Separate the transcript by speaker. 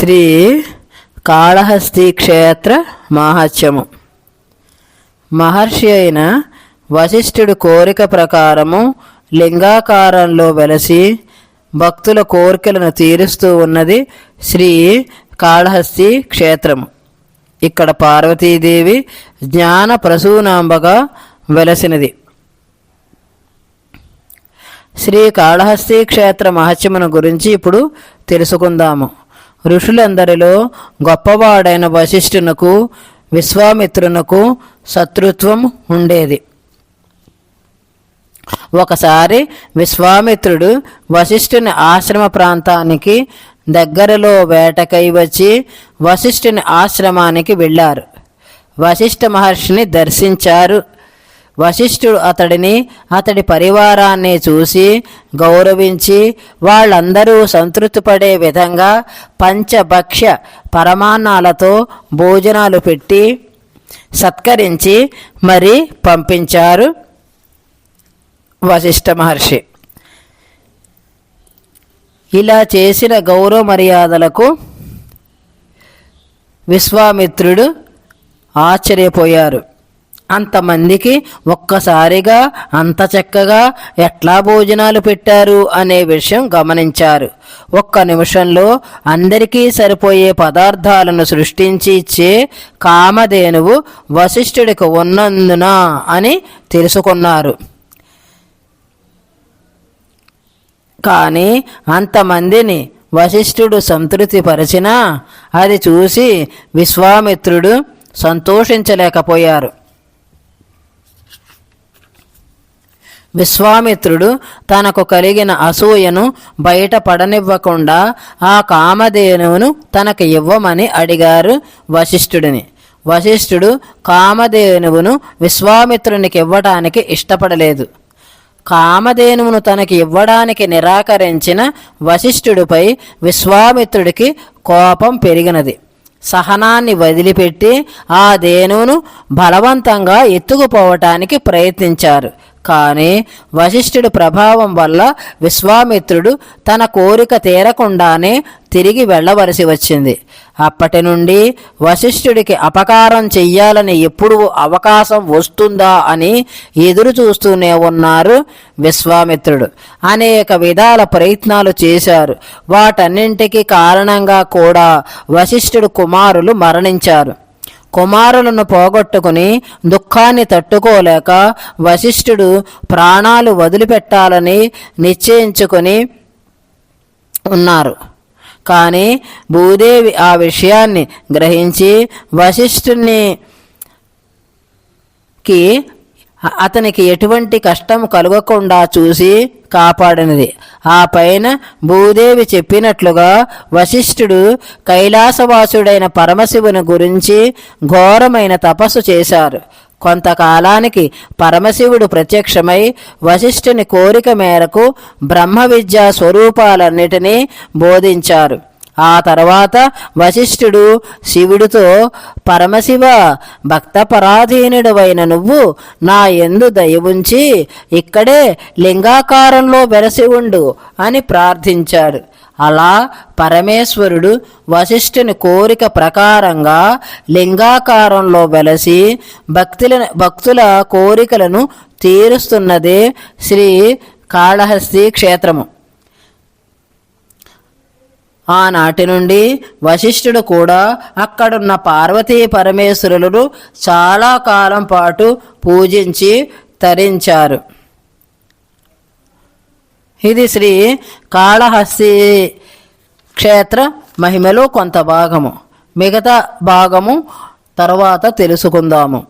Speaker 1: శ్రీ కాళహస్తి క్షేత్ర మహత్యము. మహర్షి అయిన వశిష్ఠుడు కోరిక ప్రకారము లింగాకారంలో వెలసి భక్తుల కోరికలను తీరుస్తూ ఉన్నది శ్రీ కాళహస్తి క్షేత్రము. ఇక్కడ పార్వతీదేవి జ్ఞాన ప్రసూనాంబగా వెలసినది. శ్రీ కాళహస్తి క్షేత్ర మహత్యమును గురించి ఇప్పుడు తెలుసుకుందాము. ఋషులందరిలో గొప్పవాడైన వశిష్ఠునకు విశ్వామిత్రునకు శత్రుత్వం ఉండేది. ఒకసారి విశ్వామిత్రుడు వశిష్ఠుని ఆశ్రమ ప్రాంతానికి దగ్గరలో వేటకై వచ్చి వశిష్ఠుని ఆశ్రమానికి వెళ్ళారు. వశిష్ఠ మహర్షిని దర్శించారు. వశిష్ఠుడు అతడిని అతడి పరివారాన్ని చూసి గౌరవించి వాళ్ళందరూ సంతృప్తిపడే విధంగా పంచభక్ష్య పరమాన్నాలతో భోజనాలు పెట్టి సత్కరించి మరి పంపించారు వశిష్ఠ మహర్షి. ఇలా చేసిన గౌరవ మర్యాదలకు విశ్వామిత్రుడు ఆశ్చర్యపోయారు. అంతమందికి ఒక్కసారిగా అంత చక్కగా ఎట్లా భోజనాలు పెట్టారు అనే విషయం గమనించారు. ఒక్క నిమిషంలో అందరికీ సరిపోయే పదార్థాలను సృష్టించి ఇచ్చే కామధేనువు వశిష్ఠుడికి ఉన్నందున అని తెలుసుకున్నారు. కానీ అంతమందిని వశిష్ఠుడు సంతృప్తిపరిచినా అది చూసి విశ్వామిత్రుడు సంతోషించలేకపోయారు. విశ్వామిత్రుడు తనకు కలిగిన అసూయను బయట పడనివ్వకుండా ఆ కామధేనువును తనకు ఇవ్వమని అడిగారు వశిష్ఠుడిని. వశిష్ఠుడు కామధేనువును విశ్వామిత్రునికి ఇవ్వటానికి ఇష్టపడలేదు. కామధేనువును తనకి ఇవ్వడానికి నిరాకరించిన వశిష్ఠుడిపై విశ్వామిత్రుడికి కోపం పెరిగినది. సహనాన్ని వదిలిపెట్టి ఆ ధేనువును బలవంతంగా ఎత్తుకుపోవటానికి ప్రయత్నించారు. కానీ వశిష్ఠుడి ప్రభావం వల్ల విశ్వామిత్రుడు తన కోరిక తీరకుండానే తిరిగి వెళ్ళవలసి వచ్చింది. అప్పటి నుండి వశిష్ఠుడికి అపకారం చెయ్యాలని ఎప్పుడు అవకాశం వస్తుందా అని ఎదురు చూస్తూనే ఉన్నారు విశ్వామిత్రుడు. అనేక విధాల ప్రయత్నాలు చేశారు. వాటన్నింటికి కారణంగా కూడా వశిష్ఠుడు కుమారులు మరణించారు. కుమారులను పోగొట్టుకుని దుఃఖాన్ని తట్టుకోలేక వశిష్ఠుడు ప్రాణాలు వదిలిపెట్టాలని నిశ్చయించుకొని ఉన్నారు. కానీ భూదేవి ఆ విషయాన్ని గ్రహించి వశిష్ఠుని కి అతనికి ఎటువంటి కష్టం కలగకుండా చూసి కాపాడినది. ఆ పైన భూదేవి చెప్పినట్లుగా వశిష్ఠుడు కైలాసవాసుడైన పరమశివుని గురించి ఘోరమైన తపస్సు చేశారు. కొంతకాలానికి పరమశివుడు ప్రత్యక్షమై వశిష్ఠుని కోరిక మేరకు బ్రహ్మ విద్యా స్వరూపాలన్నిటినీ బోధించారు. ఆ తర్వాత వశిష్ఠుడు శివుడితో పరమశివ భక్త పరాధీనుడవైన నువ్వు నా ఎందు దయవుంచి ఇక్కడే లింగాకారంలో వెరసి ఉండు అని ప్రార్థించాడు. అలా పరమేశ్వరుడు వశిష్ఠుని కోరిక ప్రకారంగా లింగాకారంలో వెలసి భక్తుల భక్తుల కోరికలను తీరుస్తున్నదే శ్రీ కాళహస్తి క్షేత్రము. ఆనాటి నుండి వశిష్ఠుడు కూడా అక్కడున్న పార్వతీ పరమేశ్వరులను చాలా కాలం పాటు పూజించి తరించారు. ఇది శ్రీ కాళహస్తి క్షేత్ర మహిమలో కొంత భాగము. మిగతా భాగము తర్వాత తెలుసుకుందాము.